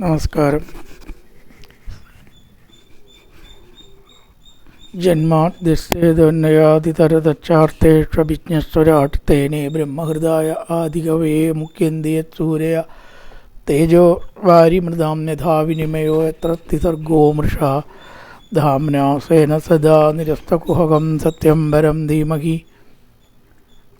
നമസ്കാരം. ജന്മാദ്യസ്തേതന്നയാതിതരതച്ചാർത്തേഷ്വഭിജ്ഞസ്വരാട് തേനേ ബ്രഹ്മഹൃദായ ആദികവേ മുഖ്യന്തിയ തേജോ വാരിമൃതാം എത്ര തിസർഗോ മൃഷ ധാംനാസേന സദാ നിരസ്തകുഹകം സത്യം പരം ധീമഹി.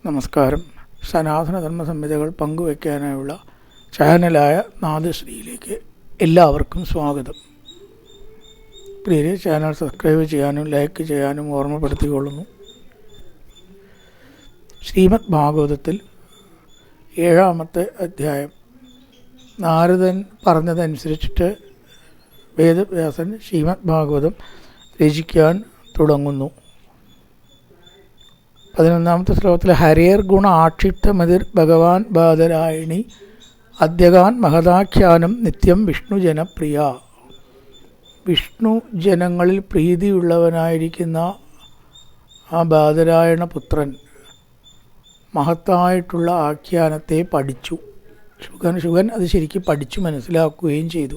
നമസ്കാരം. സനാതനധർമ്മ സംഹിതകൾ പങ്കുവയ്ക്കാനായുള്ള ചാനലായ നാദശ്രീയിലേക്ക് എല്ലാവർക്കും സ്വാഗതം. പ്രിയരെ ചാനൽ സബ്സ്ക്രൈബ് ചെയ്യാനും ലൈക്ക് ചെയ്യാനും ഓർമ്മപ്പെടുത്തിക്കൊള്ളുന്നു. ശ്രീമദ് ഭാഗവതത്തിൽ ഏഴാമത്തെ അധ്യായം നാരദൻ പറഞ്ഞതനുസരിച്ചിട്ട് വേദവ്യാസൻ ശ്രീമദ് ഭാഗവതം രചിക്കാൻ തുടങ്ങുന്നു. പതിനൊന്നാമത്തെ ശ്ലോകത്തിൽ ഹരിയർ ഗുണ ആക്ഷിപ്തമതിർ ഭഗവാൻ ബാദരായണി അദ്യകാൻ മഹദാഖ്യാനം നിത്യം വിഷ്ണു ജനപ്രിയ വിഷ്ണു ജനങ്ങളിൽ പ്രീതിയുള്ളവനായിരിക്കുന്ന ആ ബാദരായണ പുത്രൻ മഹത്തായിട്ടുള്ള ആഖ്യാനത്തെ പഠിച്ചു. ശുഗൻ ശുഗൻ അത് ശരിക്കും പഠിച്ചു മനസ്സിലാക്കുകയും ചെയ്തു.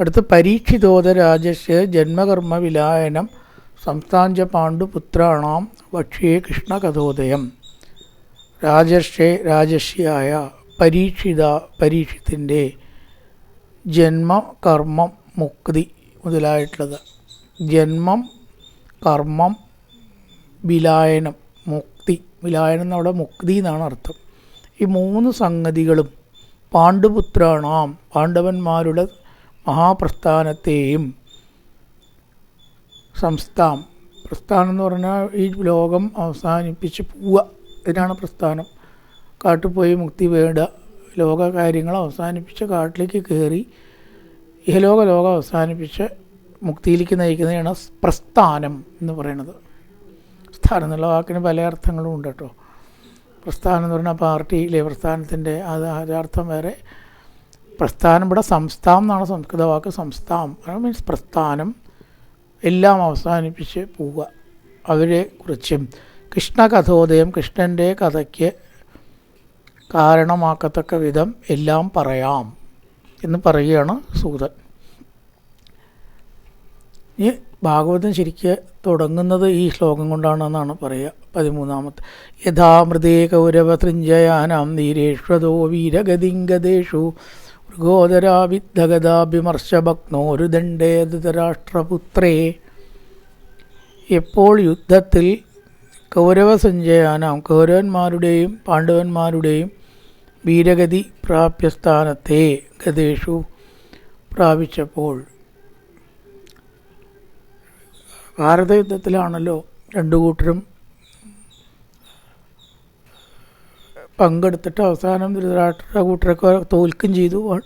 അടുത്ത പരീക്ഷിതോദ രാജസ് ജന്മകർമ്മ വിലായനം സംസ്ഥാഞ്ച പാണ്ഡുപുത്രാണാം ഭക്ഷ്യേ കൃഷ്ണകഥോദയം. രാജർഷെ രാജർഷിയായ പരീക്ഷിത പരീക്ഷത്തിന്റെ ജന്മ കർമ്മം മുക്തി മുതലായിട്ടുള്ളത്. ജന്മം കർമ്മം വിലായനം മുക്തി. വിലായനം എന്നവിടെ മുക്തി എന്നാണ് അർത്ഥം. ഈ മൂന്ന് സംഗതികളും പാണ്ഡുപുത്രാണാം പാണ്ഡവന്മാരുടെ മഹാപ്രസ്ഥാനത്തെയും സംസ്ഥാം പ്രസ്ഥാനം എന്ന് പറഞ്ഞാൽ ഈ ലോകം അവസാനിപ്പിച്ച് പോവുക. ഇതിനാണ് പ്രസ്ഥാനം. കാട്ടിൽ പോയി മുക്തി വേണ്ട. ലോക കാര്യങ്ങൾ അവസാനിപ്പിച്ച് കാട്ടിലേക്ക് കയറി ഇഹലോക ലോകം അവസാനിപ്പിച്ച് മുക്തിയിലേക്ക് നയിക്കുന്നതാണ് പ്രസ്ഥാനം എന്ന് പറയുന്നത്. പ്രസ്ഥാനം എന്നുള്ള വാക്കിന് പല അർത്ഥങ്ങളും ഉണ്ട് കേട്ടോ. പ്രസ്ഥാനം എന്ന് പറഞ്ഞാൽ പാർട്ടിയിലെ പ്രസ്ഥാനത്തിന്റെ അത് അർത്ഥം വേറെ. പ്രസ്ഥാനം ഇവിടെ സംസ്ഥാനം എന്നാണ് സംസ്കൃത വാക്ക് സംസ്ഥാനം. മീൻസ് പ്രസ്ഥാനം. എല്ലാം അവസാനിപ്പിച്ച് പോവുക. അവരെ കുറിച്ചും കൃഷ്ണകഥോദയം കൃഷ്ണന്റെ കഥയ്ക്ക് കാരണമാക്കത്തക്ക വിധം എല്ലാം പറയാം എന്ന് പറയുകയാണ് സൂതൻ. ഈ ഭാഗവതം ശരിക്ക് തുടങ്ങുന്നത് ഈ ശ്ലോകം കൊണ്ടാണെന്നാണ് പറയുക. പതിമൂന്നാമത്തെ യഥാമൃതേ കൗരവതൃഞ്ജയാനാം നീരേഷ്വതോ വീരഗതിംഗതേഷു മൃഗോദരാവിദ്ധഗതാഭിമർശഭഗ്നോരുദണ്ഡേതരാഷ്ട്രപുത്രേ എപ്പോൾ യുദ്ധത്തിൽ കൗരവസഞ്ജയാനാം കൗരവന്മാരുടെയും പാണ്ഡവന്മാരുടെയും വീരഗതി പ്രാപ്യ സ്ഥാനത്തെ ഗതേഷു പ്രാപിച്ചപ്പോൾ. ഭാരതയുദ്ധത്തിലാണല്ലോ രണ്ടു കൂട്ടരും പങ്കെടുത്തിട്ട് അവസാനം ധൃതരാഷ്ട്ര കൂട്ടരൊക്കെ തോൽക്കും ചെയ്തു.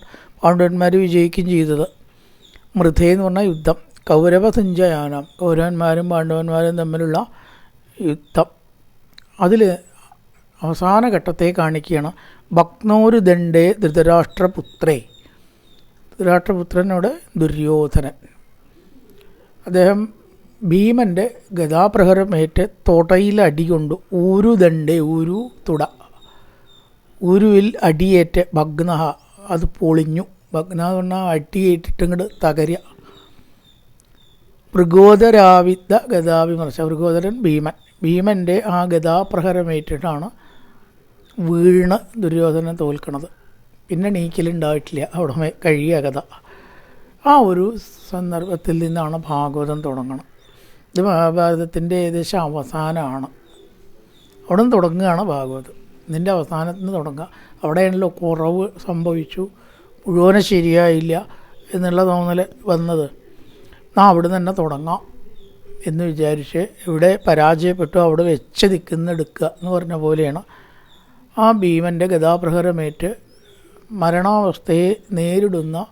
പാണ്ഡവന്മാർ വിജയിക്കുകയും ചെയ്തത്. മൃഥേ എന്ന് പറഞ്ഞാൽ യുദ്ധം. കൗരവ സഞ്ചയാനം. കൗരവന്മാരും പാണ്ഡവന്മാരും തമ്മിലുള്ള യുദ്ധം. അതിൽ അവസാന ഘട്ടത്തെ കാണിക്കുകയാണ്. ഭക്നോരു ദണ്ഡേ ധൃതരാഷ്ട്രപുത്രേ. ധൃതരാഷ്ട്രപുത്രനോട് ദുര്യോധനൻ. അദ്ദേഹം ഭീമന്റെ ഗതാപ്രഹരമേറ്റ് തൊടയിൽ അടികൊണ്ട് ഊരു ദണ്ഡേ ഊരു തുട. ഉരുവിൽ അടിയേറ്റ് ഭഗ്നഹ അത് പൊളിഞ്ഞു. ഭഗ്ന എന്ന് പറഞ്ഞാൽ അടിയേറ്റിട്ട് ഇങ്ങോട്ട് തകരുക മൃഗോദരാവിദ്ദ ഗതാവിമർശ മൃഗോദരൻ ഭീമൻ. ഭീമന്റെ ആ ഗതാപ്രഹരമേറ്റിട്ടാണ് വീണ് ദുര്യോധനൻ തോൽക്കണത്. പിന്നെ നീക്കലുണ്ടായിട്ടില്ല. അവിടെ കഴിയ കഥ. ആ ഒരു സന്ദർഭത്തിൽ നിന്നാണ് ഭാഗവതം തുടങ്ങണം. ഇത് മഹാഭാരതത്തിന്റെ ഏകദേശം അവസാനമാണ്. അവിടെ നിന്ന് തുടങ്ങുകയാണ് ഭാഗവതം. ഇതിന്റെ അവസാനത്തിൽ നിന്ന് തുടങ്ങുക. അവിടെയാണല്ലോ കുറവ് സംഭവിച്ചു. മുഴുവനെ ശരിയായില്ല എന്നുള്ള തോന്നൽ വന്നത്. നാ അവിടെ തന്നെ തുടങ്ങാം എന്ന് വിചാരിച്ച് ഇവിടെ പരാജയപ്പെട്ടു. അവിടെ വെച്ച് നിൽക്കുന്നെടുക്കുക എന്ന് പറഞ്ഞ പോലെയാണ് ആ ഭീമന്റെ ഗതാപ്രഹരമേറ്റ് മരണാവസ്ഥയെ നേരിടുന്ന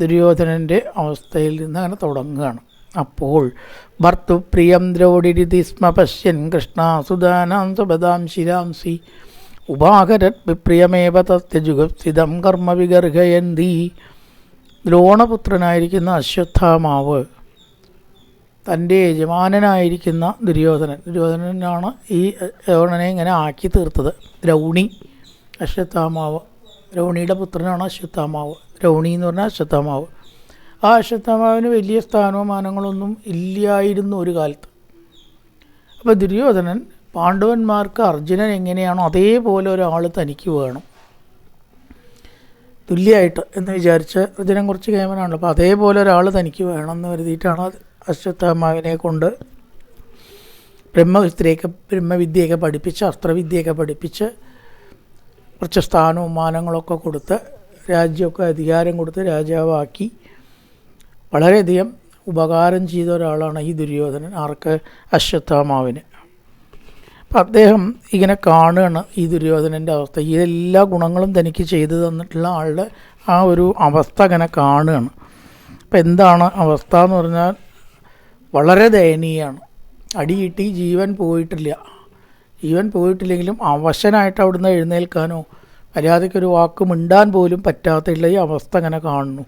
ദുര്യോധനന്റെ അവസ്ഥയിൽ നിന്ന് അങ്ങനെ തുടങ്ങുകയാണ്. അപ്പോൾ ഭർത്തുപ്രിയം ദ്രോടിരിതി സ്മ പശ്യൻ കൃഷ്ണാസുദാനാം സുബദാം ശിരാംസി. ഉപാകരത് വിപ്രിയമേവ തത്യജുഗസ്ഥിതം കർമ്മ വിഗർഹയന്തി. ദ്രോണപുത്രനായിരിക്കുന്ന അശ്വത്ഥാമാവ് തന്റെ യജമാനനായിരിക്കുന്ന ദുര്യോധനൻ. ദുര്യോധനനാണ് ഈ ദ്രോണനെ ഇങ്ങനെ ആക്കി തീർത്തത്. ദ്രൗണി അശ്വത്ഥാമാവ്. ദ്രൗണിയുടെ പുത്രനാണ് അശ്വത്ഥാമാവ്. ദ്രൗണി എന്ന് പറഞ്ഞാൽ അശ്വത്ഥാമാവ്. ആ അശ്വത്ഥാമാവിന് വലിയ സ്ഥാനവും മാനങ്ങളൊന്നും ഇല്ലായിരുന്നു ഒരു കാലത്ത്. അപ്പോൾ ദുര്യോധനൻ പാണ്ഡവന്മാർക്ക് അർജുനൻ എങ്ങനെയാണോ അതേപോലെ ഒരാൾ തനിക്ക് വേണം. തുല്യമായിട്ട് എന്ന് വിചാരിച്ച് അർജുനൻ കുറച്ച് കേമനാണല്ലോ. അപ്പോൾ അതേപോലെ ഒരാൾ തനിക്ക് വേണം എന്ന് കരുതിയിട്ടാണ് അശ്വത്ഥാമാവിനെ കൊണ്ട് ബ്രഹ്മവിദ്യയൊക്കെ ബ്രഹ്മവിദ്യയൊക്കെ പഠിപ്പിച്ച് അസ്ത്രവിദ്യയൊക്കെ പഠിപ്പിച്ച് കുറച്ച് സ്ഥാനവും മാനങ്ങളൊക്കെ കൊടുത്ത് രാജ്യമൊക്കെ അധികാരം കൊടുത്ത് രാജാവാക്കി വളരെയധികം ഉപകാരം ചെയ്ത ഒരാളാണ് ഈ ദുര്യോധനൻ ആർക്ക്? അശ്വത്ഥാമാവിന്. അപ്പം അദ്ദേഹം ഇങ്ങനെ കാണുകയാണ് ഈ ദുര്യോധനന്റെ അവസ്ഥ. ഈ എല്ലാ ഗുണങ്ങളും തനിക്ക് ചെയ്തു തന്നിട്ടുള്ള ആളുടെ ആ ഒരു അവസ്ഥ ഇങ്ങനെ കാണുകയാണ്. അപ്പം എന്താണ് അവസ്ഥ എന്ന് പറഞ്ഞാൽ വളരെ ദയനീയമാണ് അടി കിട്ടി ജീവൻ പോയിട്ടില്ല. ജീവൻ പോയിട്ടില്ലെങ്കിലും അവശനായിട്ട് അവിടുന്ന് എഴുന്നേൽക്കാനോ മര്യാദയ്ക്കൊരു വാക്ക് മിണ്ടാൻ പോലും പറ്റാത്ത ഈ അവസ്ഥ അങ്ങനെ കാണുന്നു.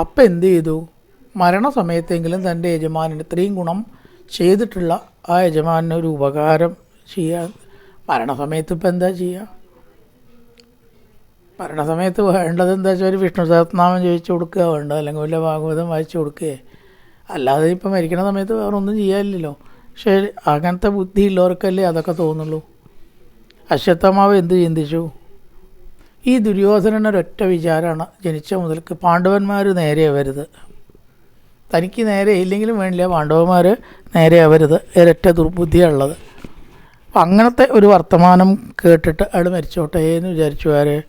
അപ്പം എന്ത് ചെയ്തു? മരണസമയത്തെങ്കിലും തന്റെ യജമാനന് ഇത്രയും ഗുണം ചെയ്തിട്ടുള്ള ആ യജമാനന് ഒരു ഉപകാരം ചെയ്യാൻ മരണസമയത്ത് ഇപ്പം എന്താ ചെയ്യുക മരണസമയത്ത് വേണ്ടത് എന്താ വെച്ചാൽ ഒരു വിഷ്ണു സഹസ്രനാമം ചോദിച്ചു കൊടുക്കുക. വേണ്ടത് അല്ലെങ്കിൽ വല്ല ഭാഗവതം വായിച്ചു കൊടുക്കുകയെ. അല്ലാതെ ഇപ്പം മരിക്കണ സമയത്ത് വേറെ ഒന്നും ചെയ്യാനില്ലല്ലോ. പക്ഷേ അങ്ങനത്തെ ബുദ്ധി ഉള്ളവർക്കല്ലേ അതൊക്കെ തോന്നുള്ളൂ. അശ്വത്ഥമാവ് എന്ത് ചിന്തിച്ചു? ഈ ദുര്യോധനൻ ഒരൊറ്റ വിചാരമാണ് ജനിച്ച മുതൽക്ക് പാണ്ഡവന്മാർ നേരെ വരുത് തനിക്ക് നേരെ ഇല്ലെങ്കിലും വേണ്ടില്ല പാണ്ഡവന്മാർ നേരെ ആവരുത്. ഒരൊറ്റ ദുർബുദ്ധിയുള്ളത് അപ്പം അങ്ങനത്തെ ഒരു വർത്തമാനം കേട്ടിട്ട് അയാൾ മരിച്ചോട്ടെ എന്ന് വിചാരിച്ചു ആര്?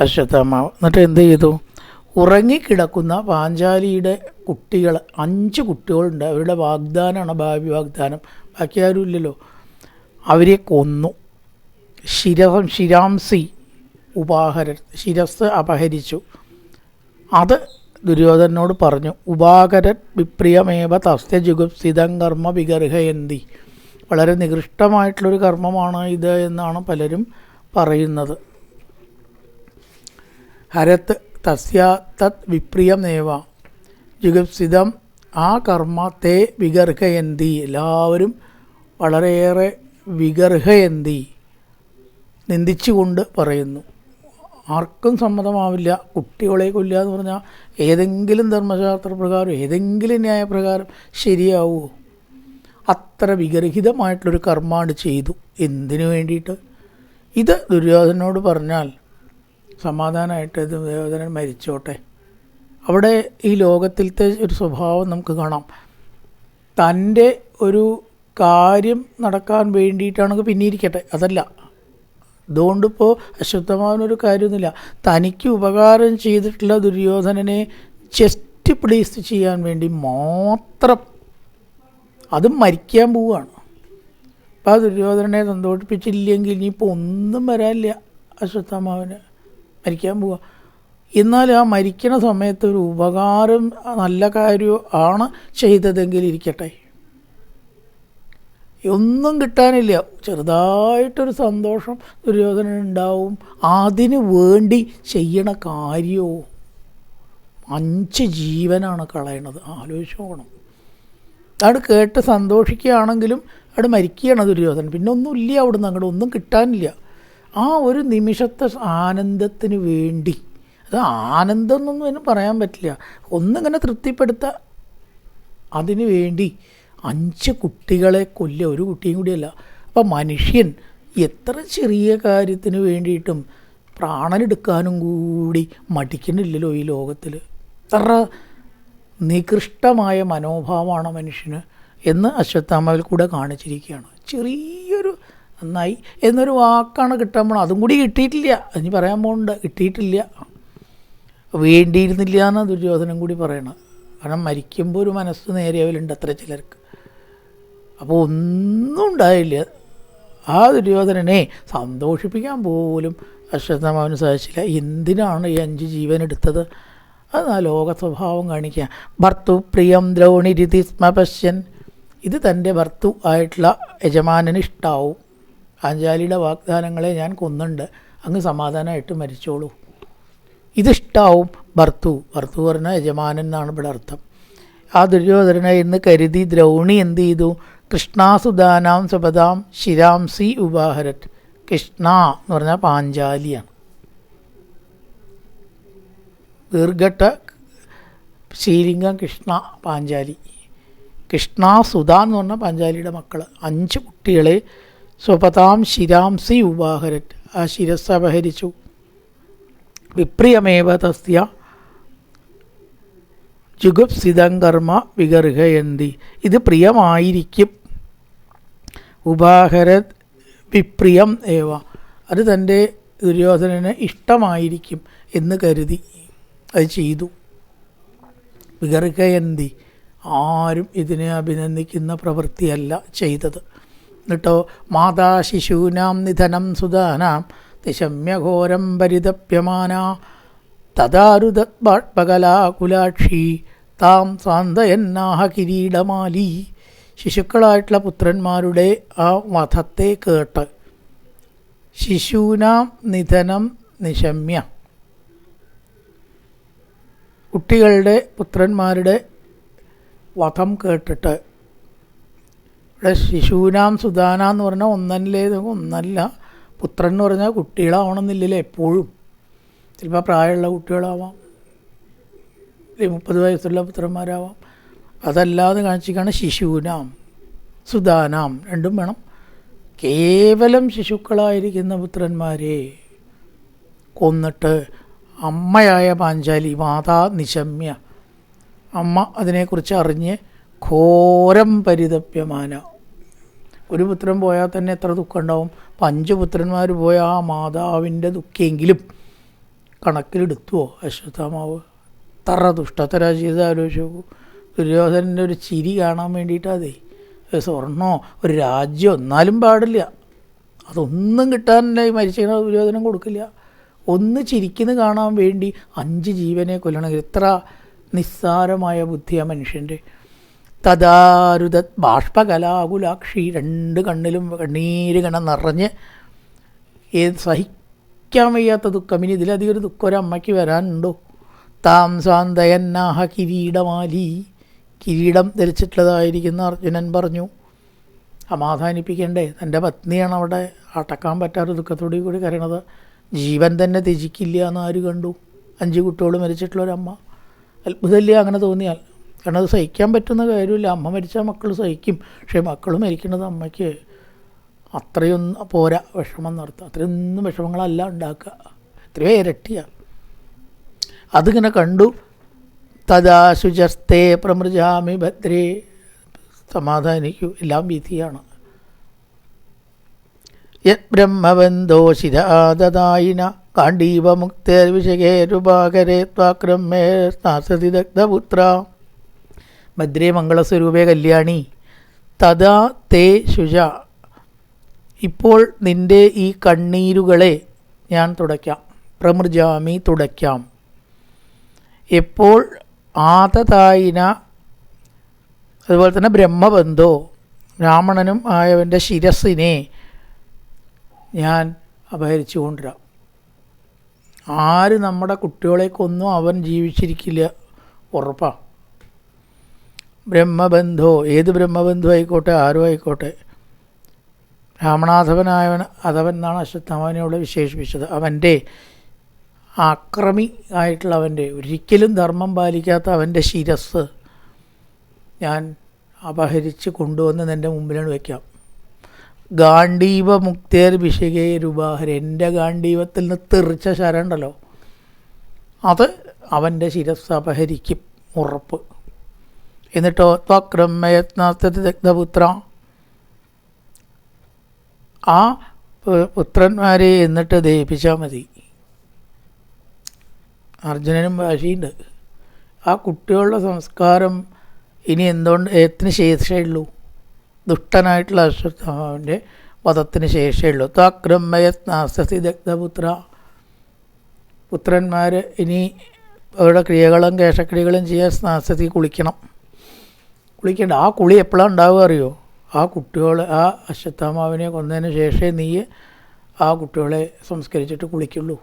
അശ്വത്ഥമാവ്. എന്നിട്ട് എന്ത് ചെയ്തു? ഉറങ്ങിക്കിടക്കുന്ന പാഞ്ചാലിയുടെ കുട്ടികൾ അഞ്ച് കുട്ടികളുണ്ട്. അവരുടെ വാഗ്ദാനമാണ് ഭാവി വാഗ്ദാനം. ബാക്കി ആരും ഇല്ലല്ലോ. അവരെ കൊന്നു. ശിരസം ശിരാംസി ഉപാഹരൻ ശിരസ് അപഹരിച്ചു. അത് ദുര്യോധനോട് പറഞ്ഞു ഉപാകരൻ വിപ്രിയമേവ തസ്ത്യജുഗുപ്സിതം കർമ്മ വിഗർഹയന്തി. വളരെ നികൃഷ്ടമായിട്ടുള്ളൊരു കർമ്മമാണ് ഇത് എന്നാണ് പലരും പറയുന്നത്. ഹരത്ത് തസ്യ തത് വിപ്രിയമേവ. ജുഗുപ്സിതം ആ കർമ്മ തേ വിഗർഹയന്തി. എല്ലാവരും വളരെയേറെ വിഗർഹയന്തി. നിന്ദിച്ചുകൊണ്ട് പറയുന്നു. ആർക്കും സമ്മതമാവില്ല. കുട്ടികളെ കൊല്ലുക എന്ന് പറഞ്ഞാൽ ഏതെങ്കിലും ധർമ്മശാസ്ത്ര പ്രകാരം ഏതെങ്കിലും ന്യായപ്രകാരം ശരിയാവുമോ അത്ര വിഗർഹിതമായിട്ടുള്ളൊരു കർമ്മമാണ് ചെയ്തു. എന്തിനു വേണ്ടിയിട്ട്? ഇത് ദുര്യോധനോട് പറഞ്ഞാൽ സമാധാനമായിട്ട് ദുര്യോധനൻ മരിച്ചോട്ടെ. അവിടെ ഈ ലോകത്തിലത്തെ ഒരു സ്വഭാവം നമുക്ക് കാണാം. തന്റെ ഒരു കാര്യം നടക്കാൻ വേണ്ടിയിട്ടാണെങ്കിൽ പിന്നെ ഇരിക്കട്ടെ അതല്ല. അതുകൊണ്ടിപ്പോൾ അശ്വത്ഥമാവനൊരു കാര്യമൊന്നുമില്ല. തനിക്ക് ഉപകാരം ചെയ്തിട്ടുള്ള ദുര്യോധനനെ ജസ്റ്റ് പ്ലീസ് ചെയ്യാൻ വേണ്ടി മാത്രം അതും മരിക്കാൻ പോവുകയാണ്. അപ്പോൾ ആ ദുര്യോധനനെ സന്തോഷിപ്പിച്ചില്ലെങ്കിൽ ഇനിയിപ്പോൾ ഒന്നും വരാനില്ല. അശ്വത്ഥാമാവിന് മരിക്കാൻ പോവുക. എന്നാൽ ആ മരിക്കണ സമയത്ത് ഒരു ഉപകാരം നല്ല കാര്യം ആണ് ചെയ്തതെങ്കിൽ ഇരിക്കട്ടെ. ഒന്നും കിട്ടാനില്ല. ചെറുതായിട്ടൊരു സന്തോഷം ദുര്യോധനൻ ഉണ്ടാവും. അതിന് വേണ്ടി ചെയ്യണ കാര്യവും അഞ്ച് ജീവനാണ് കളയണത്. ആലോചിച്ചോണം അവിടെ കേട്ട് സന്തോഷിക്കുകയാണെങ്കിലും അവിടെ മരിക്കുകയാണ് ദുര്യോധനൻ. പിന്നെ ഒന്നുമില്ല അവിടെ നിന്ന് അങ്ങോട്ട്. ഒന്നും കിട്ടാനില്ല. ആ ഒരു നിമിഷത്തെ ആനന്ദത്തിന് വേണ്ടി അത് ആനന്ദം എന്നൊന്നും അതിന് പറയാൻ പറ്റില്ല. ഒന്നിങ്ങനെ തൃപ്തിപ്പെടുത്തുക അതിനു വേണ്ടി അഞ്ച് കുട്ടികളെ കൊല്ല ഒരു കുട്ടിയും കൂടിയല്ല. അപ്പം മനുഷ്യൻ എത്ര ചെറിയ കാര്യത്തിന് വേണ്ടിയിട്ടും പ്രാണനെടുക്കാനും കൂടി മടിക്കണില്ലല്ലോ ഈ ലോകത്തിൽ എത്ര നികൃഷ്ടമായ മനോഭാവമാണ് മനുഷ്യന് എന്ന് അശ്വത്ഥാമാവിൽ കൂടെ കാണിച്ചിരിക്കുകയാണ്. ചെറിയൊരു നന്നായി എന്നൊരു വാക്കാണ് കിട്ടാൻ പോണത്. അതും കൂടി കിട്ടിയിട്ടില്ല. അതിന് പറയാൻ പോകുന്നുണ്ട് കിട്ടിയിട്ടില്ല. വേണ്ടിയിരുന്നില്ല എന്ന് ദുര്യോധനം കൂടി പറയണം കാരണം മരിക്കുമ്പോൾ ഒരു മനസ്സ് നേരെയാവലുണ്ട് അത്ര ചിലർക്ക്. അപ്പോൾ ഒന്നും ഉണ്ടായില്ല. ആ ദുര്യോധനനെ സന്തോഷിപ്പിക്കാൻ പോലും അശ്വത്ഥമാവന് സാധിച്ചില്ല. എന്തിനാണ് ഈ അഞ്ച് ജീവൻ എടുത്തത്? അത് ആ ലോക സ്വഭാവം കാണിക്കുക. ഭർത്തു പ്രിയം ദ്രൗണിരിതി സ്മ പശ്യൻ. ഇത് തന്റെ ഭർത്തു ആയിട്ടുള്ള യജമാനന് ഇഷ്ടാവും ആഞ്ചാലിയുടെ വാഗ്ദാനങ്ങളെ ഞാൻ കൊന്നുണ്ട്. അങ്ങ് സമാധാനമായിട്ട് മരിച്ചോളൂ. ഇതിഷ്ടാവും. ഭർത്തു. ഭർത്തു പറഞ്ഞാൽ യജമാനൻ എന്നാണ് ഇവിടെ അർത്ഥം. ആ ദുര്യോധന എന്ന് കരുതി ദ്രൗണി എന്ത് ചെയ്തു? കൃഷ്ണാസുദാനാം സപദാം ശിരാംസി ഉപാഹരറ്റ് കൃഷ്ണ എന്ന് പറഞ്ഞാൽ പാഞ്ചാലിയാണ്. ദീർഘട്ട ശ്രീലിംഗം കൃഷ്ണ പാഞ്ചാലി. കൃഷ്ണ സുധ എന്ന് പറഞ്ഞ പാഞ്ചാലിയുടെ മക്കൾ അഞ്ച് കുട്ടികളെ സ്വപതാം ശിരാംസി ഉപാഹരൻ ആ ശിരസ് അപഹരിച്ചു വിപ്രിയമേവ തസ്യ ജുഗുപ്സിതം കർമ്മ വിഗർഹയന്തി. ഇത് പ്രിയമായിരിക്കും. ഉപാഹരത് വിപ്രിയം ഏവ. അത് തന്റെ ദുര്യോധനന് ഇഷ്ടമായിരിക്കും എന്ന് കരുതി അത് ചെയ്തു. വിഗർഹയന്തി. ആരും ഇതിനെ അഭിനന്ദിക്കുന്ന പ്രവൃത്തിയല്ല ചെയ്തത്. എന്നിട്ടോ മാതാ ശിശൂനാം നിധനം സുധാനാം നിശമ്യഘോരം പരിതപ്യമാന. തദാരുതത്പകലാകുലാക്ഷി താം സാന്തയന്നാഹ കിരീടമാലി. ശിശുക്കളായിട്ടുള്ള പുത്രന്മാരുടെ ആ വധത്തെ കേട്ട്. ശിശൂനാം നിധനം നിശമ്യ. കുട്ടികളുടെ പുത്രന്മാരുടെ വധം കേട്ടിട്ട്. ഇവിടെ ശിശൂനാം സുധാന എന്ന് പറഞ്ഞാൽ ഒന്നല്ലേ ഒന്നല്ല. പുത്രൻ എന്ന് പറഞ്ഞാൽ കുട്ടികളാവണമെന്നില്ലല്ലേ എപ്പോഴും. ചിലപ്പോൾ പ്രായമുള്ള കുട്ടികളാവാം. മുപ്പത് വയസ്സുള്ള പുത്രന്മാരാവാം. അതല്ലാതെ കാണിച്ചിരിക്കുകയാണ് ശിശുവിനാം സുധാനാം. രണ്ടും വേണം. കേവലം ശിശുക്കളായിരിക്കുന്ന പുത്രന്മാരെ കൊന്നിട്ട് അമ്മയായ പാഞ്ചാലി മാതാ നിശമ്യ. അമ്മ അതിനെക്കുറിച്ച് അറിഞ്ഞ് ഘോരം പരിതപ്യമാന. ഒരു പുത്രൻ പോയാൽ തന്നെ എത്ര ദുഃഖം ഉണ്ടാവും? അപ്പം അഞ്ച് പുത്രന്മാർ പോയ ആ മാതാവിന്റെ ദുഃഖെങ്കിലും കണക്കിലെടുത്തുവോ? അശ്വത്ഥാമാവ് തറ ദുഷ്ടത്തരാ ചെയ്ത് ആലോചിച്ച് നോക്കൂ. ദുര്യോധനന്റെ ഒരു ചിരി കാണാൻ വേണ്ടിയിട്ടതേ സ്വർണോ ഒരു രാജ്യം ഒന്നാലും പാടില്ല. അതൊന്നും കിട്ടാനില്ല. ഈ മരിച്ച ദുര്യോധനം കൊടുക്കില്ല. ഒന്ന് ചിരിക്കുന്ന കാണാൻ വേണ്ടി അഞ്ച് ജീവനെ കൊല്ലണമെങ്കിൽ എത്ര നിസ്സാരമായ ബുദ്ധിയാണ് മനുഷ്യന്റെ. തദാരുത ബാഷ്പകലാകുലാക്ഷി രണ്ട് കണ്ണിലും കണ്ണീര് കണ നിറഞ്ഞ് ഏത് സഹിക്കാൻ വയ്യാത്ത ദുഃഖം. ഇനി ഇതിലധികം ഒരു ദുഃഖം ഒരമ്മയ്ക്ക് വരാനുണ്ടോ? താം സ്വാന്തയന്നാഹ കിരീടമാലി. കിരീടം ധരിച്ചിട്ടുള്ളതായിരിക്കുന്ന അർജുനൻ പറഞ്ഞു. സമാധാനിപ്പിക്കണ്ടേ. തന്റെ പത്നിയാണ് അവിടെ അടക്കാൻ പറ്റാത്ത ദുഃഖത്തോടു കൂടി കരയണത് ജീവൻ തന്നെ ത്യജിക്കില്ല എന്ന് ആര് കണ്ടു? അഞ്ച് കുട്ടികൾ മരിച്ചിട്ടുള്ള ഒരമ്മ. അത്ഭുതമില്ല അങ്ങനെ തോന്നിയാൽ? കാരണം അത് സഹിക്കാൻ പറ്റുന്ന കാര്യമില്ല. അമ്മ മരിച്ചാൽ മക്കൾ സഹിക്കും. പക്ഷേ മക്കൾ മരിക്കുന്നത് അമ്മയ്ക്ക് അത്രയൊന്നും പോരാ. വിഷമം നടത്തുക അത്രയൊന്നും വിഷമങ്ങളല്ല ഉണ്ടാക്കുക. എത്രയോ ഇരട്ടിയാണ് അതിങ്ങനെ കണ്ടു. തഥാ ശുചസ്തേ പ്രമൃജാമി ഭദ്രേ. സമാധാനിക്കൂ. എല്ലാം വിധിയാണ്. യത് ബ്രഹ്മബന്ധോഷിരാദായിന കാണ്ഡീവമുക്തേർവിഷകേരുപാകരേ ത്വാക്രമേ സ്ഥാസതി ദഗ്ധപുത്ര ഭദ്രേ മംഗളസ്വരൂപേ കല്യാണി. തഥാ തേ ശുച ഇപ്പോൾ നിന്റെ ഈ കണ്ണീരുകളെ ഞാൻ തുടയ്ക്കാം. പ്രമൃജാമി തുടയ്ക്കാം. എപ്പോൾ ആതതായിന അതുപോലെ തന്നെ ബ്രഹ്മബന്ധോ ബ്രാഹ്മണനും ആയവന്റെ ശിരസിനെ ഞാൻ അപഹരിച്ചു കൊണ്ടുവരാം ആര് നമ്മുടെ കുട്ടികളെ കൊന്നും അവൻ ജീവിച്ചിരിക്കില്ല. ഉറപ്പാ. ബ്രഹ്മബന്ധോ ഏത് ബ്രഹ്മബന്ധു ആയിക്കോട്ടെ ആരും ആയിക്കോട്ടെ. രാമനാഥവനായവൻ അഥവൻ എന്നാണ് അശ്വത്ഥാമാവിനോട് വിശേഷിപ്പിച്ചത്. അവന്റെ ആക്രമി ആയിട്ടുള്ള അവന്റെ ഒരിക്കലും ധർമ്മം പാലിക്കാത്ത അവന്റെ ശിരസ് ഞാൻ അപഹരിച്ച് കൊണ്ടുവന്ന് നിന്റെ മുമ്പിലാണ് വയ്ക്കാം. ഗാണ്ഡീവ മുക്തേർ ഭിഷകേ രൂപാഹര എന്റെ ഗാണ്ഡീവത്തിൽ നിന്ന് തെറിച്ച ശരണ്ടല്ലോ. അത് അവന്റെ ശിരസ് അപഹരിക്കും ഉറപ്പ്. എന്നിട്ടോ ത്വക്രമയത്നാസ്തതി ദഗ്ധപുത്ര. ആ പുത്രന്മാരെ എന്നിട്ട് ദയിപ്പിച്ചാൽ മതി. അർജുനനും വാശിയുണ്ട്. ആ കുട്ടികളുടെ സംസ്കാരം ഇനി എന്തുകൊണ്ട് എത്തിന് ശേഷമേ ഉള്ളൂ? ദുഷ്ടനായിട്ടുള്ള അശ്വത്ഥാമാവിന്റെ വധത്തിന് ശേഷമേ ഉള്ളൂ. ത്വക്രമയത്നാസ്തി ദഗ്ധപുത്ര. പുത്രന്മാർ ഇനി അവരുടെ ക്രിയകളും കേശക്രിയകളും ചെയ്യാൻ സ്നാസത്തിൽ കുളിക്കണം. കുളിക്കേണ്ട. ആ കുളി എപ്പോഴാണ് ഉണ്ടാവുക അറിയോ? ആ കുട്ടികളെ ആ അശ്വത്ഥാമാവിനെ കൊന്നതിന് ശേഷമേ നീ ആ കുട്ടികളെ സംസ്കരിച്ചിട്ട് കുളിക്കുള്ളൂ.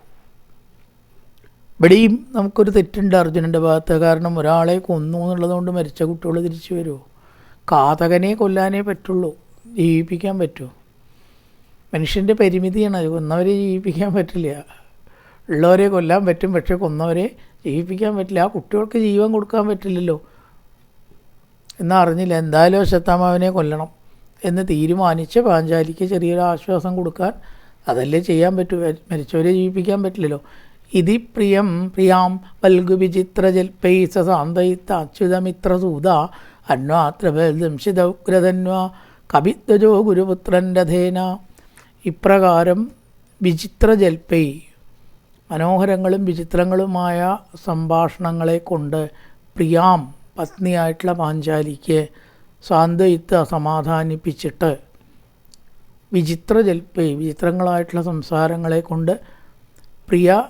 ഇവിടെയും നമുക്കൊരു തെറ്റുണ്ട് അർജുനന്റെ ഭാഗത്ത്. കാരണം ഒരാളെ കൊന്നു എന്നുള്ളതുകൊണ്ട് മരിച്ച കുട്ടികൾ തിരിച്ചു വരുമോ കാതകനെ കൊല്ലാനേ പറ്റുള്ളൂ. ജീവിപ്പിക്കാൻ പറ്റുമോ മനുഷ്യന്റെ പരിമിതിയാണ്. അത് കൊന്നവരെ ജീവിപ്പിക്കാൻ പറ്റില്ല. ഉള്ളവരെ കൊല്ലാൻ പറ്റും. പക്ഷെ കൊന്നവരെ ജീവിപ്പിക്കാൻ പറ്റില്ല. ആ കുട്ടികൾക്ക് ജീവൻ കൊടുക്കാൻ പറ്റില്ലല്ലോ. എന്നാ അറിഞ്ഞില്ല എന്തായാലും അശ്വത്ഥാമാവിനെ കൊല്ലണം എന്ന് തീരുമാനിച്ച് പാഞ്ചാലിക്ക് ചെറിയൊരു ആശ്വാസം കൊടുക്കാൻ അതല്ലേ ചെയ്യാൻ പറ്റൂ. മരിച്ചവരെ ജീവിപ്പിക്കാൻ പറ്റില്ലല്ലോ. ഇതി പ്രിയം പ്രിയാം വൽഗു വിചിത്ര ജൽപൈസ സാന്തയിത്ത അച്യുതമിത്രസൂത അന്വാത്രബൽദംശിത ഉഗ്രതന്വ കവിത്വജോ ഗുരുപുത്രൻ രഥേന. ഇപ്രകാരം വിചിത്ര ജൽപ്പൈ മനോഹരങ്ങളും വിചിത്രങ്ങളുമായ സംഭാഷണങ്ങളെ കൊണ്ട് പ്രിയാം പത്നിയായിട്ടുള്ള പാഞ്ചാലിക്ക് സാന്ത്വയിത്ത് സമാധാനിപ്പിച്ചിട്ട് വിചിത്ര ജൽപ്പി വിചിത്രങ്ങളായിട്ടുള്ള സംസാരങ്ങളെ കൊണ്ട് പ്രിയ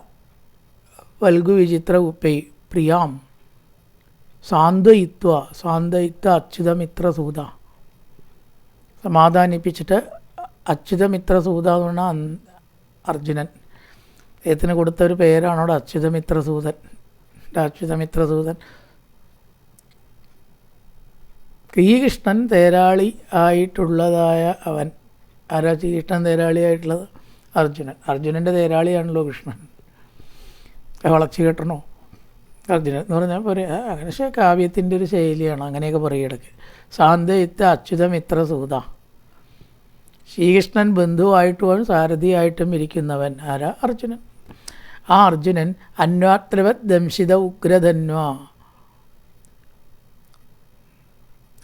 വൽഗു വിചിത്ര ഉപ്പൈ പ്രിയാം സാന്ത്വയിത്വ സാന്ത്വയിത്വ അച്യുതമിത്രസൂത സമാധാനിപ്പിച്ചിട്ട് അച്യുതമിത്രസൂത എന്ന് പറഞ്ഞാൽ അർജുനൻ. അദ്ദേഹത്തിന് കൊടുത്ത ഒരു പേരാണോ അച്യുതമിത്ര സൂതൻ അച്യുതമിത്രസൂതൻ. അച്യുതമിത്രസൂതൻ. ശ്രീകൃഷ്ണൻ തേരാളി ആയിട്ടുള്ളതായ അവൻ. ആരാ ശ്രീകൃഷ്ണൻ തേരാളി ആയിട്ടുള്ളത്? അർജുനൻ. അർജുനന്റെ തേരാളിയാണല്ലോ കൃഷ്ണൻ. വളച്ചു കെട്ടണോ? അർജുനൻ എന്ന് പറഞ്ഞാൽ പറയാ അങ്ങനെ പക്ഷേ കാവ്യത്തിന്റെ ഒരു ശൈലിയാണ്. അങ്ങനെയൊക്കെ പറയിടക്ക് സാന്തയിത്ത അച്യുതമിത്ര സൂത. ശ്രീകൃഷ്ണൻ ബന്ധുവായിട്ടും സാരഥിയായിട്ടും ഇരിക്കുന്നവൻ ആരാ? അർജുനൻ. ആ അർജുനൻ അന്വാത്രവത് ദംശിത ഉഗ്രധന്വ.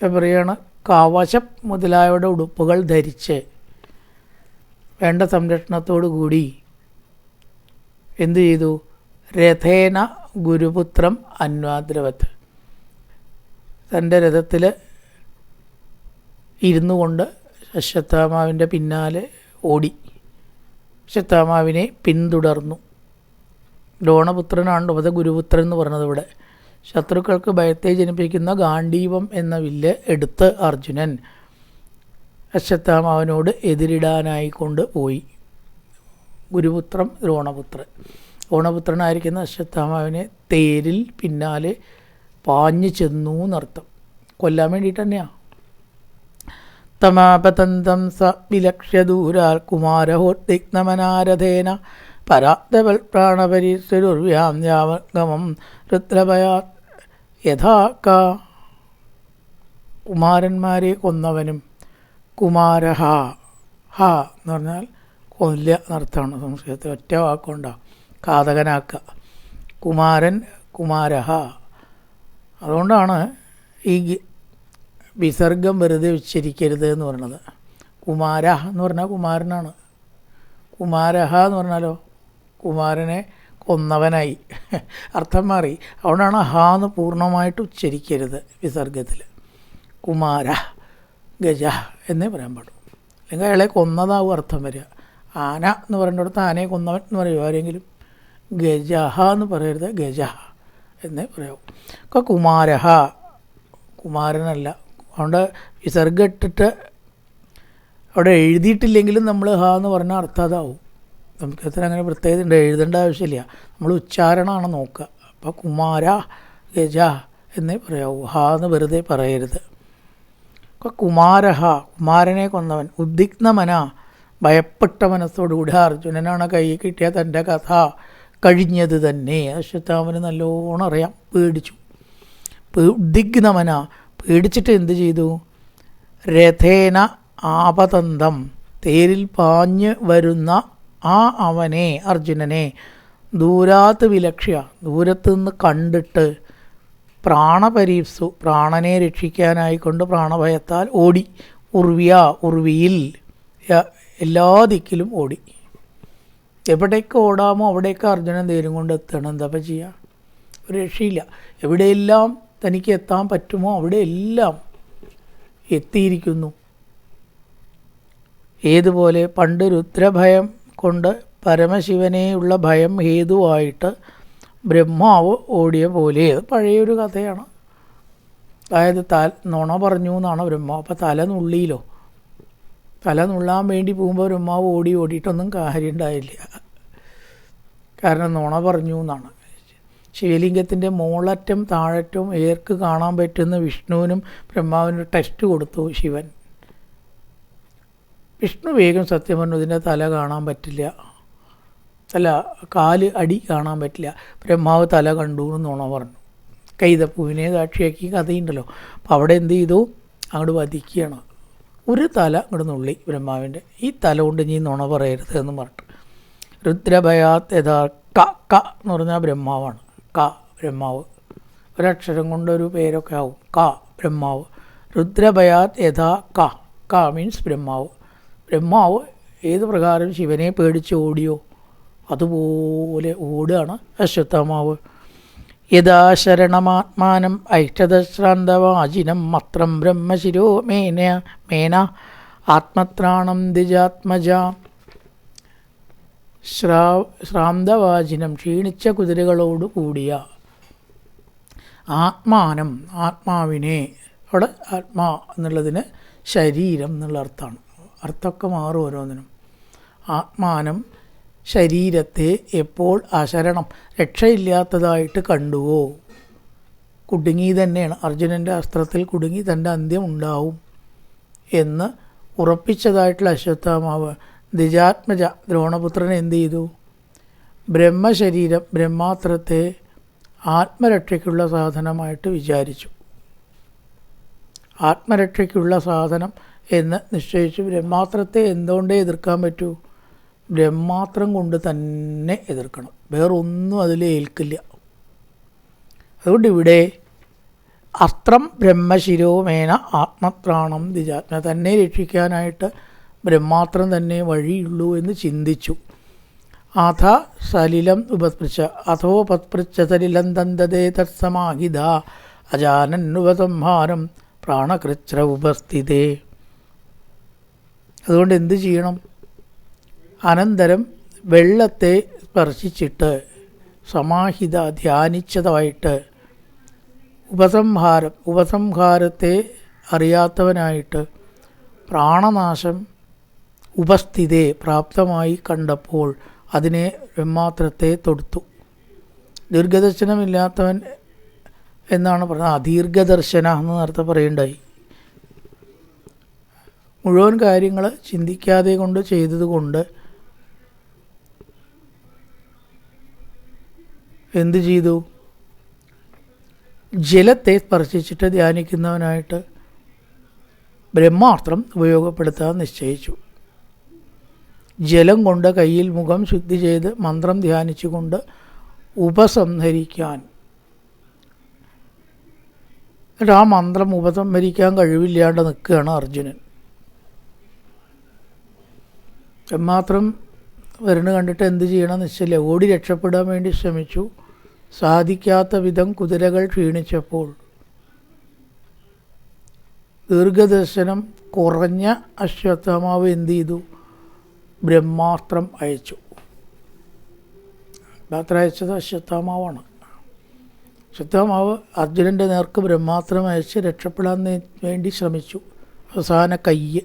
പറയാണ് കാവശം മുതലായവയുടെ ഉടുപ്പുകൾ ധരിച്ച്. വേണ്ട സംരക്ഷണത്തോടു കൂടി എന്തു ചെയ്തു? രഥേന ഗുരുപുത്രം അന്വാദ്രവത്ത് തന്റെ രഥത്തിൽ ഇരുന്നു കൊണ്ട് അശ്വത്ഥാമാവിന്റെ പിന്നാലെ ഓടി. അശ്വത്ഥാമാവിനെ പിന്തുടർന്നു. ദ്രോണപുത്രനാണ് ഉപത ഗുരുപുത്രൻ എന്ന് പറഞ്ഞത് ഇവിടെ. ശത്രുക്കൾക്ക് ഭയത്തെ ജനിപ്പിക്കുന്ന ഗാന്ധീവം എന്ന വില്ല് എടുത്ത് അർജുനൻ അശ്വത്ഥാമാവനോട് എതിരിടാനായി കൊണ്ട് പോയി. ഗുരുപുത്രം ദ്രോണപുത്രൻ ഓണപുത്രനായിരിക്കുന്ന അശ്വത്ഥാമാവിനെ തേരിൽ പിന്നാലെ പാഞ്ഞു ചെന്നു എന്നർത്ഥം. കൊല്ലാൻ വേണ്ടിയിട്ട് തന്നെയാണ് തമാപതന്തം സ വിലക്ഷ്യ ദൂരാൽ കുമാരഹോദ്ദിഗ്നമനാരഥേന പരാത്തവൽ പ്രാണപരീശ്വരുർവ്യാം യാവഗമം രുദ്രഭയാ യഥാ ക. കുമാരന്മാരെ കൊന്നവനും കുമാരഹ. ഹ എന്ന് പറഞ്ഞാൽ കൊല്ല എന്നർത്ഥമാണ് സംസ്കൃതത്തിൽ. ഒറ്റ വാക്കുണ്ടാവും കാതകനാക്ക കുമാരൻ കുമാരഹ. അതുകൊണ്ടാണ് ഈ വിസർഗം വെറുതെ ഉച്ചരിക്കരുത് എന്ന് പറയണത്. കുമാരഹ എന്ന് പറഞ്ഞാൽ കുമാരനാണ്. കുമാരഹ എന്ന് പറഞ്ഞാലോ? കുമാരനെ കൊന്നവനായി. അർത്ഥം മാറി. അതുകൊണ്ടാണ് ഹാ എന്ന് പൂർണമായിട്ട് ഉച്ചരിക്കരുത് വിസർഗത്തിൽ കുമാര ഗജ എന്നേ പറയാൻ പാടും അല്ലെങ്കിൽ അയാളെ കൊന്നതാവും അർത്ഥം വരിക. ആന എന്ന് പറയുന്നിടത്ത് ആനയെ കൊന്നവൻ എന്ന് പറയുമോ ആരെങ്കിലും. ഗജഹ എന്ന് പറയരുത് ഗജ എന്നേ പറയാവൂ. ഒക്കെ കുമാരഹ കുമാരനല്ല. അതുകൊണ്ട് വിസർഗ ഇട്ടിട്ട് അവിടെ എഴുതിയിട്ടില്ലെങ്കിലും നമ്മൾ ഹ എന്ന് പറഞ്ഞാൽ അർത്ഥം അതാവും. നമുക്കത്തിന് അങ്ങനെ പ്രത്യേകത എഴുതേണ്ട ആവശ്യമില്ല. നമ്മൾ ഉച്ചാരണമാണ് നോക്കുക. അപ്പോൾ കുമാര ഗജ എന്നേ പറയാവൂ. ഹ എന്ന് വെറുതെ പറയരുത്. അപ്പോൾ കുമാരഹ കുമാരനെ കൊന്നവൻ. ഉദ്വിഗ്നമന ഭയപ്പെട്ട മനസ്സോടുകൂടി അർജുനനാണ് കൈ കിട്ടിയ തന്റെ കഥ. കഴിഞ്ഞത് തന്നെ. അശ്വത്ഥാമന് നല്ലോണം അറിയാം. പേടിച്ചു. ഉദ്ദിഗ്നമന പേടിച്ചിട്ട് എന്ത് ചെയ്തു? രഥേന ആപതന്തം. തേരിൽ പാഞ്ഞ് വരുന്ന ആ അവനെ അർജുനനെ ദൂരാത്ത് വിലക്ഷ്യ ദൂരത്ത് നിന്ന് കണ്ടിട്ട് പ്രാണപരീപ്സു പ്രാണനെ രക്ഷിക്കാനായിക്കൊണ്ട് പ്രാണഭയത്താൽ ഓടി. ഉർവിയ ഉർവിയിൽ എല്ലാ ദിക്കിലും ഓടി. എവിടേക്ക് ഓടാമോ അവിടേക്ക് അർജുനൻ തേരും കൊണ്ട് എത്തണം. എന്താ ചെയ്യുക ഒരു രക്ഷയില്ല. എവിടെയെല്ലാം തനിക്ക് എത്താൻ പറ്റുമോ അവിടെയെല്ലാം എത്തിയിരിക്കുന്നു. ഏതുപോലെ പണ്ട് രുദ്രഭയം കൊണ്ട് പരമശിവനെയുള്ള ഭയം ഹേതുവായിട്ട് ബ്രഹ്മാവ് ഓടിയ പോലെ. പഴയൊരു കഥയാണ്. അതായത് ത നുണ പറഞ്ഞു എന്നാണ് ബ്രഹ്മാവ്. അപ്പോൾ തല നുള്ളിയിലോ? തല നുള്ളാൻ വേണ്ടി പോകുമ്പോൾ ബ്രഹ്മാവ് ഓടി ഓടിയിട്ടൊന്നും കാര്യം ഉണ്ടായില്ല കാരണം നുണ പറഞ്ഞു എന്നാണ്. ശിവലിംഗത്തിന്റെ മോളറ്റം താഴറ്റവും ഏർക്ക് കാണാൻ പറ്റുന്ന വിഷ്ണുവിനും ബ്രഹ്മാവിനും ടെസ്റ്റ് കൊടുത്തു ശിവൻ. വിഷ്ണു വേഗം സത്യം പറഞ്ഞു ഇതിന്റെ തല കാണാൻ പറ്റില്ല. അല്ല കാൽ അടി കാണാൻ പറ്റില്ല. ബ്രഹ്മാവ് തല കണ്ടു എന്ന് നുണ പറഞ്ഞു. കൈതപ്പൂവിനെ സാക്ഷിയാക്കി കഥയുണ്ടല്ലോ. അപ്പോൾ അവിടെ എന്ത് ചെയ്തു? അങ്ങോട്ട് വധിക്കുകയാണ്. ഒരു തല അങ്ങോട്ട് നുള്ളി ബ്രഹ്മാവിന്റെ. ഈ തല കൊണ്ട് നീ നുണ പറയരുത് എന്ന് പറഞ്ഞിട്ട്. രുദ്രഭയാത് യഥാ ക ക എന്ന് പറഞ്ഞാൽ ബ്രഹ്മാവാണ്. ക ബ്രഹ്മാവ്. ഒരക്ഷരം കൊണ്ട് ഒരു പേരൊക്കെ ആവും. ക ബ്രഹ്മാവ്. രുദ്രഭയാത് യഥാ ക. ക മീൻസ് ബ്രഹ്മാവ്. ബ്രഹ്മാവ് ഏത് പ്രകാരം ശിവനെ പേടിച്ച് ഓടിയോ? അതുപോലെ ഓടുകയാണ് അശ്വത്ഥമാവ്. യഥാശരണമാത്മാനം ഐഷ്ടതശ്രാന്തവാചിനം മാത്രം ബ്രഹ്മശിരോ മേന മേന ആത്മത്രാണം ദ്വിജാത്മജ. ശ്രാ ശ്രാന്തവാചിനം ക്ഷീണിച്ച കുതിരകളോട് കൂടിയ ആത്മാനം ആത്മാവിനെ അവിടെ ആത്മാ എന്നുള്ളതിന് ശരീരം എന്നുള്ള അർത്ഥമാണ്. അർത്ഥമൊക്കെ മാറും ഓരോന്നിനും. ആത്മാനം ശരീരത്തെ എപ്പോൾ അശരണം രക്ഷയില്ലാത്തതായിട്ട് കണ്ടുവോ? കുടുങ്ങി തന്നെയാണ്. അർജുനന്റെ അസ്ത്രത്തിൽ കുടുങ്ങി തന്റെ അന്ത്യം ഉണ്ടാവും എന്ന് ഉറപ്പിച്ചതായിട്ടുള്ള അശ്വത്ഥാമാവ്. ദ്വിജാത്മജ ദ്രോണപുത്രൻ എന്ത് ചെയ്തു? ബ്രഹ്മശരീരം ബ്രഹ്മാത്രത്തെ ആത്മരക്ഷയ്ക്കുള്ള സാധനമായിട്ട് വിചാരിച്ചു. ആത്മരക്ഷയ്ക്കുള്ള സാധനം എന്ന് നിശ്ചയിച്ച്. ബ്രഹ്മാത്രത്തെ എന്തുകൊണ്ടേ എതിർക്കാൻ പറ്റൂ? ബ്രഹ്മാത്രം കൊണ്ട് തന്നെ എതിർക്കണം. വേറൊന്നും അതിൽ ഏൽക്കില്ല. അതുകൊണ്ട് ഇവിടെ അസ്ത്രം ബ്രഹ്മശിരോമേന ആത്മത്രാണം ദിജാത്മ തന്നെ രക്ഷിക്കാനായിട്ട് ബ്രഹ്മാത്രം തന്നെ വഴിയുള്ളൂ എന്ന് ചിന്തിച്ചു. അഥ സലിലം ഉപസ്പൃശ. അഥോപസ്പൃച്ഛ സലിലം തന്തതേ തത്സമാഹിത. അജാനന്നുപസംഹാരം പ്രാണകൃച്ഛ ഉപസ്ഥിതേ. അതുകൊണ്ട് എന്ത് ചെയ്യണം? അനന്തരം വെള്ളത്തെ സ്പർശിച്ചിട്ട് സമാഹിത ധ്യാനിച്ചതായിട്ട് ഉപസംഹാരം ഉപസംഹാരത്തെ അറിയാത്തവനായിട്ട് പ്രാണനാശം ഉപസ്ഥിതേ പ്രാപ്തമായി കണ്ടപ്പോൾ അതിനെ ബ്രഹ്മാത്രത്തെ തൊടുത്തു. ദീർഘദർശനമില്ലാത്തവൻ എന്നാണ് പറഞ്ഞത്. അദീർഘദർശന എന്ന് നേരത്തെ പറയേണ്ടായി. മുഴുവൻ കാര്യങ്ങൾ ചിന്തിക്കാതെ കൊണ്ട് ചെയ്തതുകൊണ്ട് എന്തു ചെയ്തു? ജലത്തെ സ്പർശിച്ചിട്ട് ധ്യാനിക്കുന്നവനായിട്ട് ബ്രഹ്മാസ്ത്രം ഉപയോഗപ്പെടുത്താൻ നിശ്ചയിച്ചു. ജലം കൊണ്ട് കയ്യിൽ മുഖം ശുദ്ധി ചെയ്ത് മന്ത്രം ധ്യാനിച്ചുകൊണ്ട് ഉപസംഹരിക്കാൻ. എന്നിട്ട് ആ മന്ത്രം ഉപസംഹരിക്കാൻ കഴിവില്ലാണ്ട് നിൽക്കുകയാണ് അർജുനൻ. മാത്രം വരണ കണ്ടിട്ട് എന്ത് ചെയ്യണം നിശ്ചയില്ല ഓടി രക്ഷപ്പെടാൻ വേണ്ടി ശ്രമിച്ചു. സാധിക്കാത്ത വിധം കുതിരകൾ ക്ഷീണിച്ചപ്പോൾ ദീർഘദർശനം കുറഞ്ഞ അശ്വത്ഥമാവ് എന്ത് ചെയ്തു? ബ്രഹ്മാസ്ത്രം അയച്ചു. ബ്രഹ്മാസ്ത്രം അയച്ചത് അശ്വത്ഥമാവാണ്. അശ്വത്ഥമാവ് അർജുനന്റെ നേർക്ക് ബ്രഹ്മാസ്ത്രം അയച്ച് രക്ഷപ്പെടാൻ വേണ്ടി ശ്രമിച്ചു. അവസാന കയ്യ്.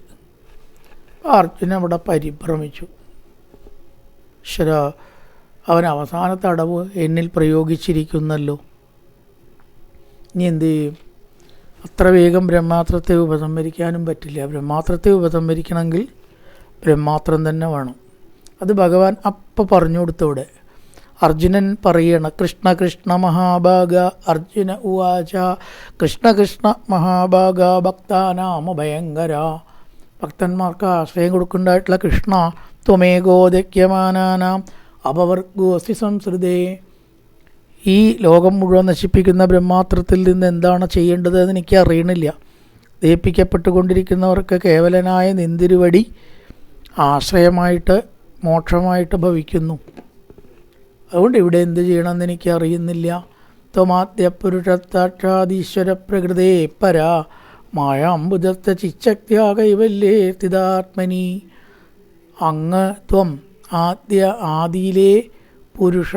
അർജുനൻ അവിടെ പരിഭ്രമിച്ചു. ഈശ്വര അവൻ അവസാനത്തെ അടവ് എന്നിൽ പ്രയോഗിച്ചിരിക്കുന്നല്ലോ. ഇനി എന്ത് ചെയ്യും? അത്ര വേഗം ബ്രഹ്മാത്രത്തെ ഉപസംഹരിക്കാനും പറ്റില്ല. ബ്രഹ്മാത്രത്തെ ഉപസംഹരിക്കണമെങ്കിൽ ബ്രഹ്മാത്രം തന്നെ വേണം. അത് ഭഗവാൻ അപ്പം പറഞ്ഞു കൊടുത്തവിടെ. അർജുനൻ പറയണ കൃഷ്ണ കൃഷ്ണ മഹാഭാഗ അർജുന ഉവാച കൃഷ്ണ കൃഷ്ണ മഹാഭാഗ ഭക്താനാമ ഭയങ്കര ഭക്തന്മാർക്ക് ആശ്രയം കൊടുക്കേണ്ടതായിട്ടുള്ള കൃഷ്ണ ത്വമേകോദക്യമാനാനാം അപവർഗോസി സംസൃതേ. ഈ ലോകം മുഴുവൻ നശിപ്പിക്കുന്ന ബ്രഹ്മാത്രത്തിൽ നിന്ന് എന്താണ് ചെയ്യേണ്ടത് എന്ന് എനിക്ക് അറിയണില്ല ദയിപ്പിക്കപ്പെട്ടുകൊണ്ടിരിക്കുന്നവർക്ക് കേവലനായ നിന്തിരുവടി ആശ്രയമായിട്ട് മോക്ഷമായിട്ട് ഭവിക്കുന്നു. അതുകൊണ്ട് ഇവിടെ എന്ത് ചെയ്യണമെന്ന് എനിക്ക് അറിയുന്നില്ല ത്വമാദ്യ പുരുഷത്താക്ഷാദീശ്വര പ്രകൃതേ പരാ. മായാംബുദത്ത ചിച്ചക്തിയാ കൈവല്യേ സ്ഥിതാത്മനി അങ്ങ് ത്വം ആദ്യ ആദിയിലെ പുരുഷ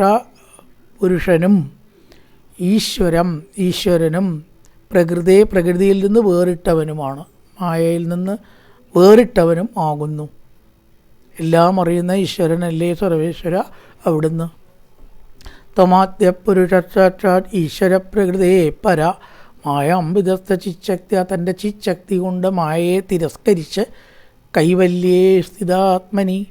പുരുഷനും ഈശ്വരം ഈശ്വരനും പ്രകൃതി പ്രകൃതിയിൽ നിന്ന് വേറിട്ടവനുമാണ്. മായയിൽ നിന്ന് വേറിട്ടവനും ആകുന്നു. എല്ലാം അറിയുന്ന ഈശ്വരനല്ലേ സർവേശ്വര അവിടുന്ന്. ത്വമാദ്യ പുരുഷ ഈശ്വര പ്രകൃതിയെ പര മായ അമ്പിതസ്ഥ ചിച്ചക്തി തന്റെ ചിച്ചക്തി കൊണ്ട് മായയെ തിരസ്കരിച്ച് കൈവല്യേ സ്ഥിതാത്മനി.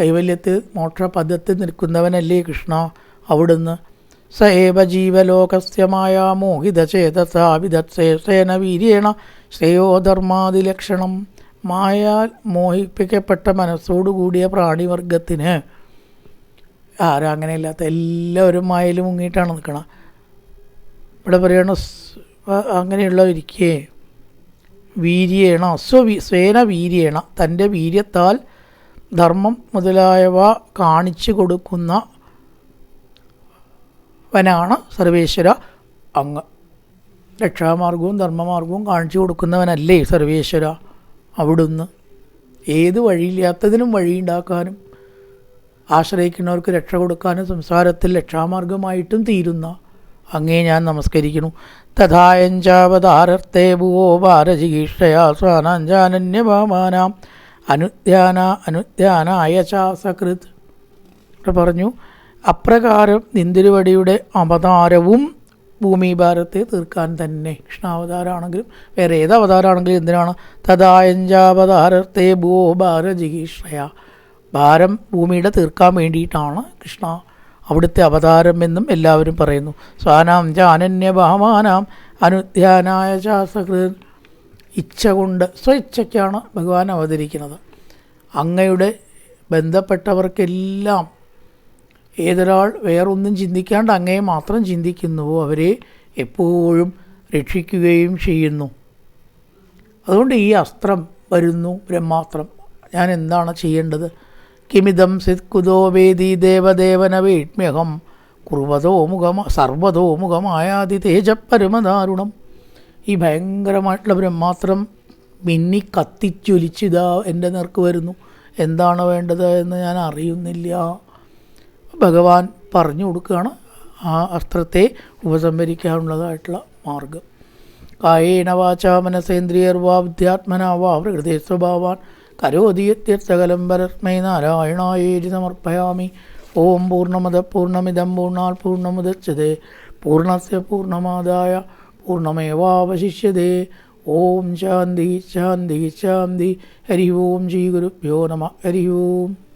കൈവല്യത്തിൽ മോക്ഷപദത്തിൽ നിൽക്കുന്നവനല്ലേ കൃഷ്ണ അവിടുന്ന്? സ ഏവ ജീവലോകസ്യമായ മോഹിതചേതസാവിധേന വീര്യേണ ശ്രേയോധർമാതിലക്ഷണം മായാൽ മോഹിപ്പിക്കപ്പെട്ട മനസ്സോടുകൂടിയ പ്രാണിവർഗത്തിന്. ആരും അങ്ങനെയില്ലാത്ത എല്ലാവരും മായയിൽ മുങ്ങിയിട്ടാണ് നിൽക്കണം. ഇവിടെ പറയണ അങ്ങനെയുള്ളവരിക്കേ വീര്യേണ സ്വവീ സ്വേന വീര്യേണ തന്റെ വീര്യത്താൽ ധർമ്മം മുതലായവ കാണിച്ചു കൊടുക്കുന്ന വനാണ് സർവേശ്വര. അങ്ങ് രക്ഷാമാർഗവും ധർമ്മമാർഗവും കാണിച്ചു കൊടുക്കുന്നവനല്ലേ സർവേശ്വര അവിടുന്ന്. ഏത് വഴിയില്ലാത്തതിനും വഴിയുണ്ടാക്കാനും ആശ്രയിക്കുന്നവർക്ക് രക്ഷ കൊടുക്കാനും സംസാരത്തിൽ രക്ഷാമാർഗമായിട്ടും തീരുന്ന അങ്ങേ ഞാൻ നമസ്കരിക്കുന്നു. തഥായഞ്ചാവതാരർത്തേ ഭുവോ ഭാരജിഗീഷയാ സ്വാനാഞ്ചാനന്യഭാമാനാം അനുദ്യാന അനുദ്യാനായ ചാസകൃത് പറഞ്ഞു അപ്രകാരം നിന്തിരുവടിയുടെ അവതാരവും ഭൂമി ഭാരത്തെ തീർക്കാൻ തന്നെ. കൃഷ്ണാവതാരമാണെങ്കിലും വേറെ ഏത് അവതാരമാണെങ്കിലും എന്തിനാണ്? തഥായഞ്ചാവതാരത്തെ ഭൂവോ ഭാരജിഗീഷയ ഭാരം ഭൂമിയുടെ തീർക്കാൻ വേണ്ടിയിട്ടാണ് കൃഷ്ണ അവിടുത്തെ അവതാരം എന്നും എല്ലാവരും പറയുന്നു. സ്വാനാം ച അനന്യഭാമാനാം അനുധ്യാനായ ശാസ്ത്രകൃതൻ ഇച്ഛ കൊണ്ട് സ്വഇച്ഛയ്ക്കാണ് ഭഗവാൻ അവതരിക്കുന്നത്. അങ്ങയുടെ ബന്ധപ്പെട്ടവർക്കെല്ലാം ഏതൊരാൾ വേറൊന്നും ചിന്തിക്കാണ്ട് അങ്ങയെ മാത്രം ചിന്തിക്കുന്നുവോ അവരെ എപ്പോഴും രക്ഷിക്കുകയും ചെയ്യുന്നു. അതുകൊണ്ട് ഈ അസ്ത്രം വരുന്നു ബ്രഹ്മാസ്ത്രം. ഞാൻ എന്താണ് ചെയ്യേണ്ടത്? കിമിതം സിത്കുതോ വേദി ദേവദേവന വീട്മ്യഹം കുർവതോ മുഖമ സർവതോ മുഖമായാതി തേജപ്പരമദാരുണം. ഈ ഭയങ്കരമായിട്ടുള്ള ബ്രഹ്മാത്രം മിന്നി കത്തിച്ചൊലിച്ചിതാ എന്റെ നേർക്ക് വരുന്നു. എന്താണ് വേണ്ടത് എന്ന് ഞാൻ അറിയുന്നില്ല. ഭഗവാൻ പറഞ്ഞു കൊടുക്കുകയാണ് ആ അസ്ത്രത്തെ ഉപസംഹരിക്കാനുള്ളതായിട്ടുള്ള മാർഗം. കായേന വാചാ മനസേന്ദ്രിയർവാ വിദ്യാത്മന വാ പ്രകൃതി സ്വഭാവാൻ കരോതീയത്യസകലം പരസ്മൈ നാരായണായേരി സമർപ്പയാമി ഓം പൂർണമത പൂർണമിതം പൂർണാൽ പൂർണമുദച്ചത് പൂർണസ്യ പൂർണമാദായ പൂർണമേവാവശിഷ്യതേ ഓം ശാന്തി ശാന്തി ശാന്തി. ഹരി ഓം ശ്രീ ഗുരുഭ്യോ നമ. ഹരി ഓം.